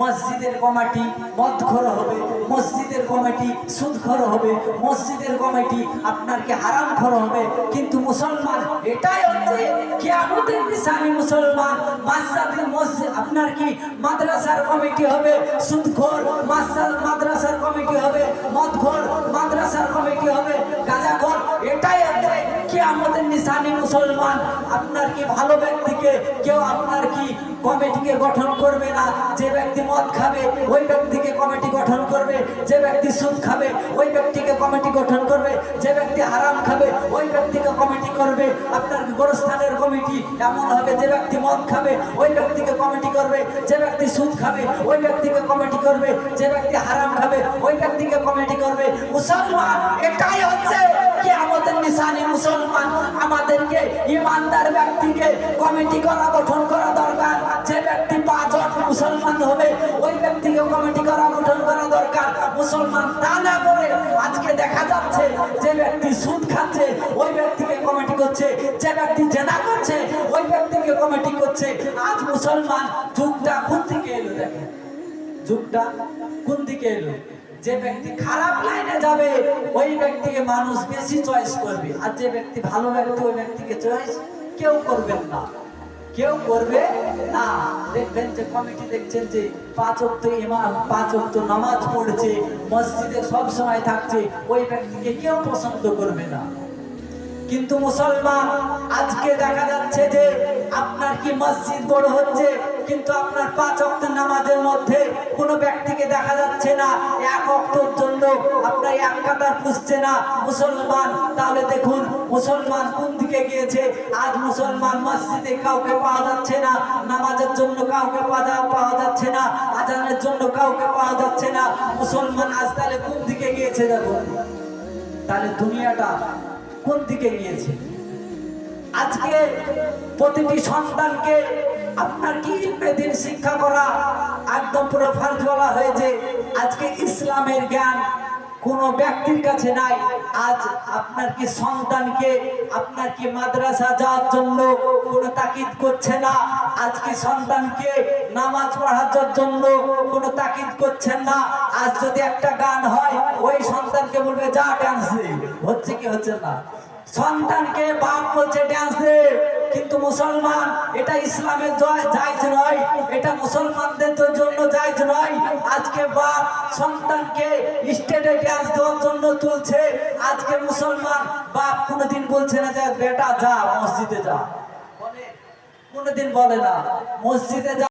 মসজিদের কমিটি মদখর হবে, মসজিদের কমিটি সুদখর হবে, মসজিদের কমিটি আপনার কি হারাম খর হবে। কিন্তু মুসলমান, এটাই হচ্ছে কিয়ামতের নিশানি মুসলমান। মাসাদের মসজিদ, আপনার কি মাদ্রাসার কমিটি হবে? সুদখোর মাসার মাদ্রাসার কমিটি হবে? মদখোর, মাদ্রাসার কমিটি হবে? গাঁজাখোর, এটাই হচ্ছে আমাদের নিশানি মুসলমান, আপনার কি ভালো ব্যক্তিকে কেউ আপনার কি কমিটিকে গঠন করবে না? যে ব্যক্তি মদ খাবে, ওই ব্যক্তিকে কমিটি গঠন করবে। যে ব্যক্তি সুদ খাবে, ওই ব্যক্তিকে কমিটি গঠন করবে। যে ব্যক্তি হারাম খাবে, ওই ব্যক্তিকে কমিটি করবে। আপনার গোরস্থানের কমিটি এমন হবে? যে ব্যক্তি মদ খাবে, ওই ব্যক্তিকে কমিটি করবে। যে ব্যক্তি সুদ খাবে, ওই ব্যক্তিকে কমিটি করবে। যে ব্যক্তি হারাম খাবে, ওই ব্যক্তিকে কমিটি করবে। মুসলমান, এটাই হচ্ছে কি মুসলমান আমাদেরকে ইমানদার ব্যক্তিকে কমিটি করা, গঠন করা দরকার। যে ব্যক্তি পাঁচ মুসলমান হবে, ওই ব্যক্তিকে কমিটি করা, গঠন করা দরকার। মুসলমান তা না করে আজকে দেখা যাচ্ছে যে ব্যক্তি সুদ খাচ্ছে, ওই ব্যক্তিকে কমিটি করছে। যে ব্যক্তি জেনা করছে, ওই ব্যক্তিকে কমিটি করছে। আজ মুসলমান যুগটা কোন দিকে এলো দেখেন? যুগটা কোন দিকে এলো? যে ব্যক্তি খারাপ লাইনে যাবে, ওই ব্যক্তিকে মানুষ বেশি চয়েস করবে। আর যে ব্যক্তি ভালো ব্যক্তি, ওই ব্যক্তিকে চয়েস কেউ করবেন না। কেউ করবে না। দেখবেন যে কমিটি দেখছেন যে পাঁচ অক্ত ইমাম, পাঁচ অক্ত নামাজ পড়ছে, মসজিদে সব সময় থাকছে, ওই ব্যক্তিকে কেউ পছন্দ করবে না। কিন্তু মুসলমান, আজকে দেখা যাচ্ছে যে আপনার কি মসজিদ বড় হচ্ছে? কিন্তু আপনার পাঁচ অক্ট নামাজের মধ্যে কোনো ব্যক্তিকে দেখা যাচ্ছে না। এক অক্টর জন্য আপনার এক কাতার পুষছে না। মুসলমান, তাহলে দেখুন, মুসলমান কোন দিকে গিয়েছে? আজ মুসলমান মসজিদে কাউকে পাওয়া যাচ্ছে না। নামাজের জন্য কাউকে পাওয়া পাওয়া যাচ্ছে না। আজানের জন্য কাউকে পাওয়া যাচ্ছে না। মুসলমান আজ তাহলে কোন দিকে গিয়েছে দেখুন? তাহলে দুনিয়াটা কোন দিকে গিয়েছে? আজকে প্রতিটি সন্তানকে আপনার কি দিন শিক্ষা করা? একদম পুরো ফার্জ বলা হয়েছে আজকে ইসলামের জ্ঞান কোন ব্যক্তির কাছে নাই, আজ আপনার কি সন্তানকে, আপনার কি মাদ্রাসা যাওয়ার জন্য কোনো তাকিদ করছে না? আজকে সন্তানকে নামাজ পড়ার জন্য কোনো তাকিদ করছেন না? আজ যদি একটা গান হয়, ওই সন্তানকে বলবে, যা ডান্স হচ্ছে কি হচ্ছে না? সন্তানকে বাপ বলছে ডান্স দে। কিন্তু মুসলমান, এটা ইসলামের জায়জ নয়। এটা মুসলমানদের জন্য জায়জ নয়। আজকে বাপ সন্তানকে স্টেটে গ্যাস দেওয়ার জন্য তুলছে। আজকে মুসলমান, বাপ কোনোদিন বলছে না যে, বেটা যা, মসজিদে যা। কোনোদিন বলে না। মসজিদে যা